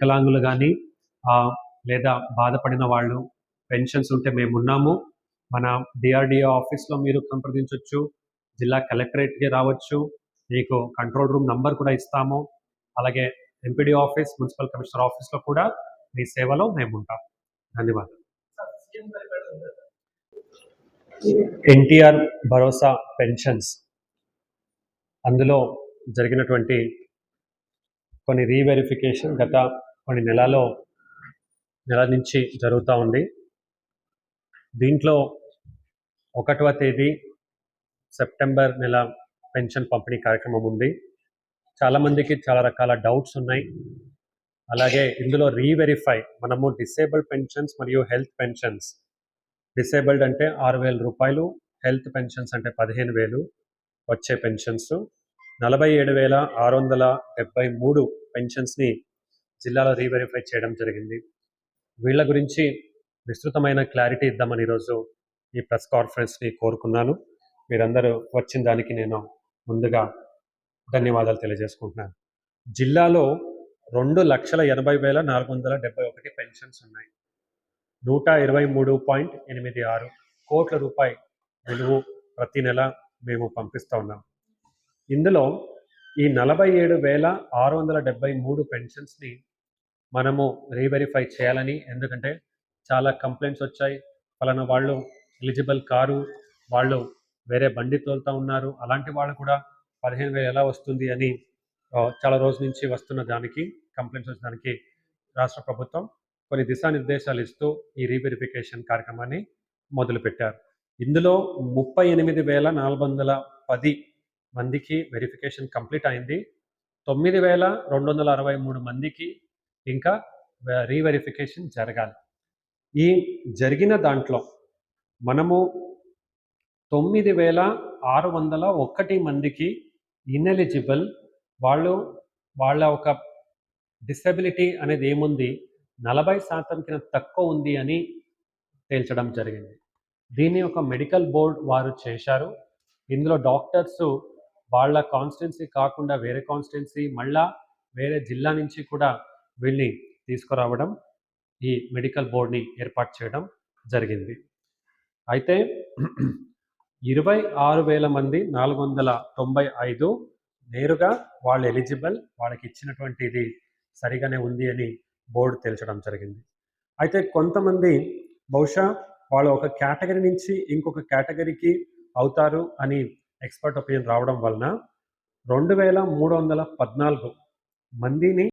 వికలాంగులు కానీ లేదా బాధపడిన వాళ్ళు పెన్షన్స్ ఉంటే మేము ఉన్నాము మన డిఆర్డిఏ ఆఫీస్లో మీరు సంప్రదించవచ్చు జిల్లా కలెక్టరేట్కి రావచ్చు. మీకు కంట్రోల్ రూమ్ నంబర్ కూడా ఇస్తాము. అలాగే ఎంపీడీ ఆఫీస్ మున్సిపల్ కమిషనర్ ఆఫీస్లో కూడా మీ సేవలో మేము ఉంటాం ధన్యవాదాలు. ఎన్టీఆర్ భరోసా పెన్షన్స్. అందులో జరిగినటువంటి కొన్ని రీవెరిఫికేషన్ గత కొన్ని నెలలో నెల నుంచి జరుగుతూ ఉంది. దీంట్లో ఒకటవ తేదీ సెప్టెంబర్ నెల పెన్షన్ పంపిణీ కార్యక్రమం ఉంది. చాలామందికి చాలా రకాల డౌట్స్ ఉన్నాయి. అలాగే ఇందులో రీవెరిఫై మనము డిసేబుల్డ్ పెన్షన్స్ మరియు హెల్త్ పెన్షన్స్ డిసేబుల్డ్ అంటే ఆరు వేల రూపాయలు హెల్త్ పెన్షన్స్ అంటే పదిహేను వేలు వచ్చే పెన్షన్స్ నలభై ఏడు వేల ఆరు వందల డెబ్బై మూడు పెన్షన్స్ని జిల్లాలో రీవెరిఫై చేయడం జరిగింది. వీళ్ళ గురించి విస్తృతమైన క్లారిటీ ఇద్దామని ఈరోజు ఈ ప్రెస్ కాన్ఫరెన్స్ని కోరుకున్నాను. మీరందరూ వచ్చిన దానికి నేను ముందుగా ధన్యవాదాలు తెలియజేసుకుంటున్నాను. జిల్లాలో రెండు లక్షల ఎనభై వేల నాలుగు వందల డెబ్బై ఒకటి పెన్షన్స్ ఉన్నాయి. నూట ఇరవై మూడు పాయింట్ ఎనిమిది ఆరు కోట్ల రూపాయి విలువ ప్రతి నెల మేము పంపిస్తూ ఉన్నాం. ఇందులో ఈ నలభై ఏడు వేల ఆరు వందల డెబ్బై మూడు పెన్షన్స్ని మనము రీవెరిఫై చేయాలని. ఎందుకంటే చాలా కంప్లైంట్స్ వచ్చాయి. ఫలానా వాళ్ళు ఎలిజిబుల్ కారు వాళ్ళు వేరే బండి తోలుతూ ఉన్నారు. అలాంటి వాళ్ళు కూడా పదిహేను వేలు ఎలా వస్తుంది అని చాలా రోజుల నుంచి వస్తున్న దానికి కంప్లైంట్స్ వచ్చిన దానికి రాష్ట్ర ప్రభుత్వం కొన్ని దిశానిర్దేశాలు ఇస్తూ ఈ రీవెరిఫికేషన్ కార్యక్రమాన్ని మొదలుపెట్టారు. ఇందులో ముప్పై ఎనిమిది వేల నాలుగు వందల పది మందికి వెరిఫికేషన్ కంప్లీట్ అయింది. తొమ్మిది వేల రెండు వందల అరవై మూడు మందికి ఇంకా రీవెరిఫికేషన్ జరగాలి. ఈ జరిగిన దాంట్లో మనము తొమ్మిది వేల ఆరు వందల ఒకటి మందికి ఇన్ఎలిజిబుల్ వాళ్ళు వాళ్ళ ఒక డిసెబిలిటీ అనేది ఏముంది? నలభై శాతం కింద తక్కువ ఉంది అని తేల్చడం జరిగింది. దీన్ని ఒక మెడికల్ బోర్డ్ వారు చేశారు. ఇందులో డాక్టర్స్ వాళ్ళ కాన్స్టిట్యున్సీ కాకుండా వేరే కాన్స్టిట్యున్సీ మళ్ళా వేరే జిల్లా నుంచి కూడా వీళ్ళని తీసుకురావడం ఈ మెడికల్ బోర్డ్ని ఏర్పాటు చేయడం జరిగింది. అయితే ఇరవై ఆరు వేల మంది నాలుగు వందల తొంభై ఐదు నేరుగా వాళ్ళు ఎలిజిబుల్ వాళ్ళకి ఇచ్చినటువంటి ఇది సరిగానే ఉంది అని బోర్డు తేల్చడం జరిగింది. అయితే కొంతమంది బహుశా వాళ్ళు ఒక కేటగిరీ నుంచి ఇంకొక కేటగిరీకి అవుతారు అని ఎక్స్పర్ట్ ఒపీనియన్ రావడం వలన రెండు వేల మూడు వందల పద్నాలుగు మందిని